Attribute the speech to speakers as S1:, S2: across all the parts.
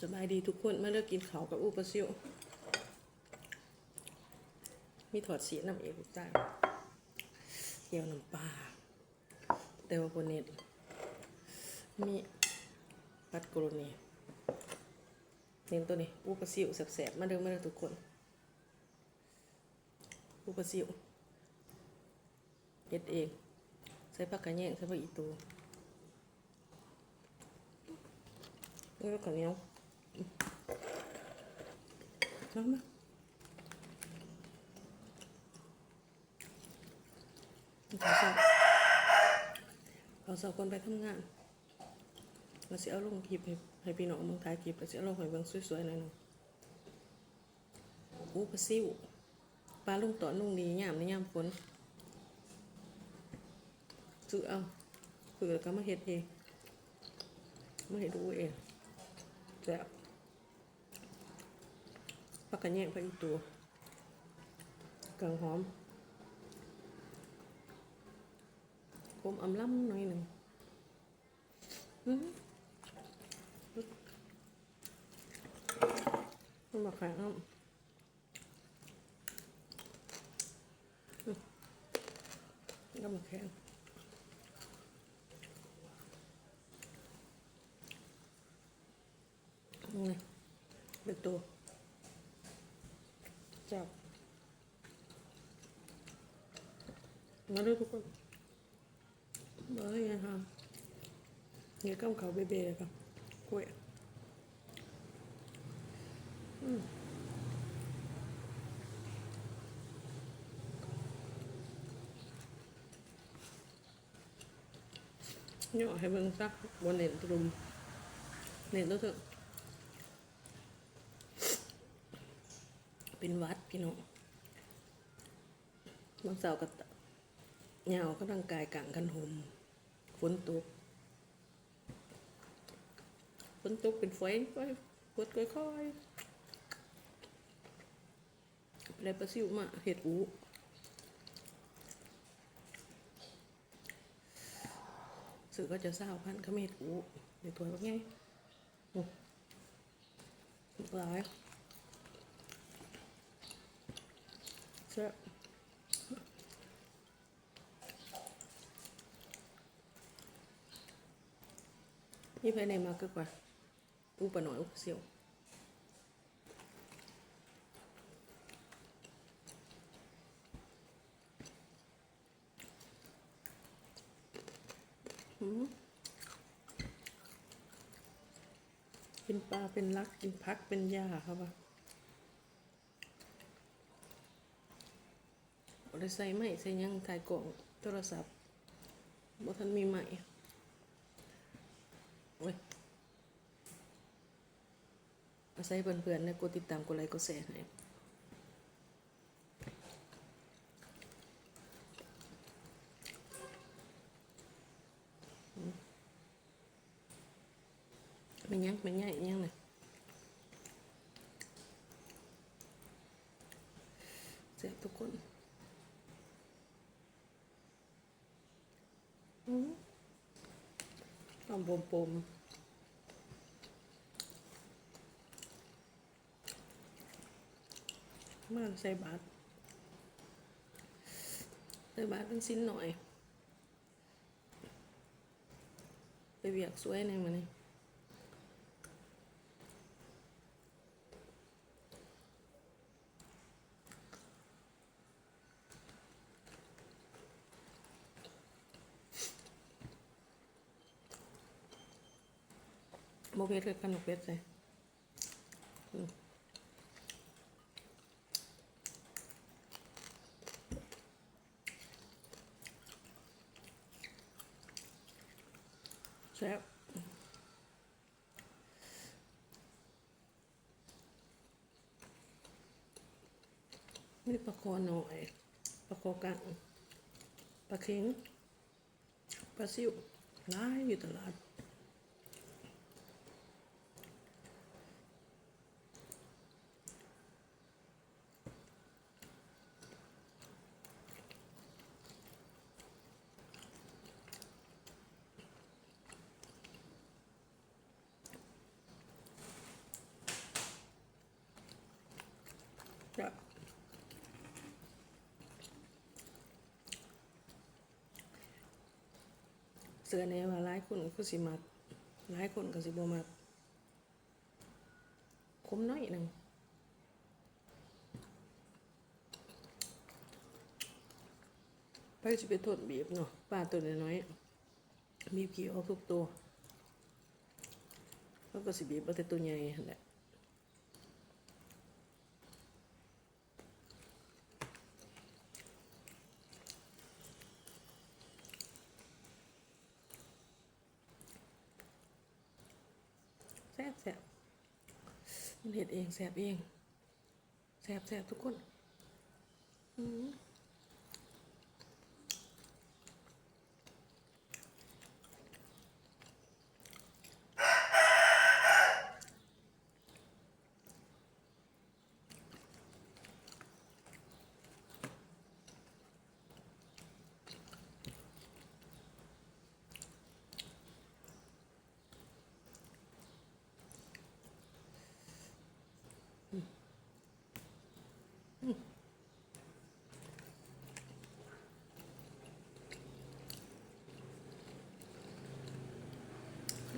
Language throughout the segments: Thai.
S1: สบายดีทุกคนมาเลิกกินเขากับอุปซิวมีถอดเสียน้ำเอกจ้าเกี่ยวน้ำปลาแต่ว่าบนเนตมีปัดกโรนีเน้นตัวนี้อุปซิวแสบๆมาเด้อมาเด้อทุกคน อุปซิวเฮ็ดเองใส่ผักกระแยงใส่ผักอีตูแล้วก็ข้าวเนี้ย คลิปเราสิเอาลงให้เบิ่งสวยๆหน่อยหนึงอู้ปลาซิวปลาลุงต่อนุ่งดียามในยามฝนซื้อเอาเผื่อก็มาเฮ็ดเองมาเฮ็ดดูเองแซ่บผักกระแยงผักอีตัวกังหอมผมอำล้ำหน่อยหนึ่งอื้อมันมาแข็งอะอื้อก็มาแข็งนี่เป็นตัว จับ มาดูทุกคนมาเลยไงฮะเนี่ยก้ามเขาเบเบ้ครับกล้วยอืมเนี่ยให้เบิ่งซักบนเน็ตรุมเน็ตตัวเถอะเป็นวัดพี่น้องบางเสาร์ก็ เหงาก็ร่างกายกลางกันห่มฝนตกฝนตกเป็นฝอยก็ปวดค่อยๆเลยประสิวมาเห็ดอูสื่อก็จะเศร้าพันเขาไม่เห็ดอูเดี๋ยวตัวว่าไงโอ้ร้ายแซ่บ นี่ภายในมากกว่าอุปหน่อยอุปเสียวกินปลาเป็นรักกินพักเป็นยาครับว่าบริใส่ไม่ใส่ยังถ่ายกล่องโทรศัพท์บ่ทันมีใหม่ โอ้ย อาศัยเพื่อนๆนะกดติดตามกดไลค์กดแชร์ให้อืมไม่ยั้งไม่ง่ายอิหยังเลยเจ็บทุกคนอืมทำปมปม มื่อใส่บาตรใส่บาตรเป็นสิ้นหน่อย ไปเวียกสวยในมันนี่โมเพชรกับขนมเป็ดใส่อื แซ่บนี่ปลาคอหน่อยปลาคอกังปลาเค็งปลาซิวได้อยู่ตลาด จะเสือแนว่าหลายคนก็สิมักหลายคนก็สิบ่มักคมน้อยหนึ่งไปสิไปทนบีบเนาะปลาตัวน้อยๆมีผีออกทุกตัว แล้วก็สิบีบเอาแต่ตัวใหญ่แหละ บแสบมันเห็ดเองแสบเองแสบแสบทุกคน อืม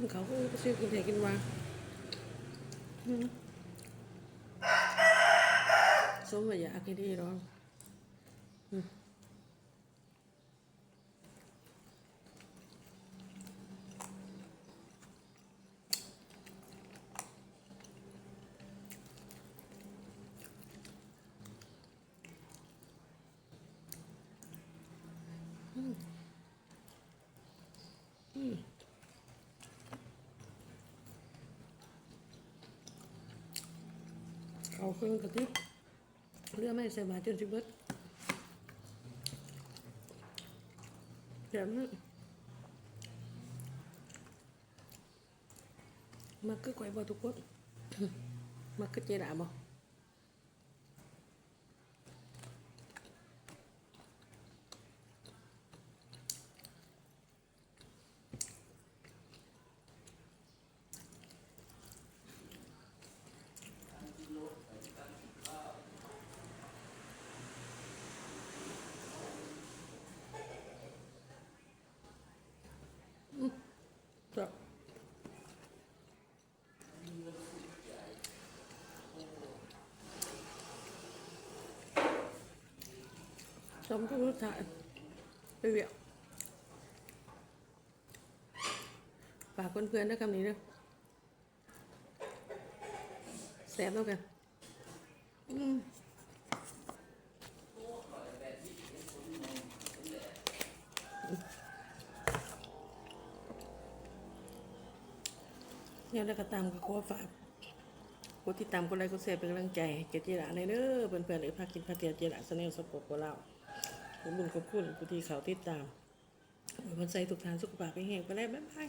S1: กินเขาก็ไปซื้อกินไหนกินมาอืมสมว่าอยากให้ดีหรอกอืม เขาเครื่องกะทิเรือไม่ใส่บาตรจนสิเบิดแบบนั้นมักคือก๋วยบ่ทุกคนมักคือเจดาบ่จ้ะ ชมทุกท่านไปเวียกฝากเพื่อนๆด้วยคำนี้นะแซ่บแล้วกันเนี่ยแล้วก็ตามก็ขอฝากกดติดตามกดไลค์กดแชร์เป็นกำลังใจเกจิระในเด้อเพื่อนๆหรือพากินพาเตียเจระสเนลสปอร์ตของเรา ขอบคุณขอบคุณผู้ที่เขาติดตามขอบคุณใจทุกทานสุขภาพแข็งแรงไปแล้วบ๊ายบาย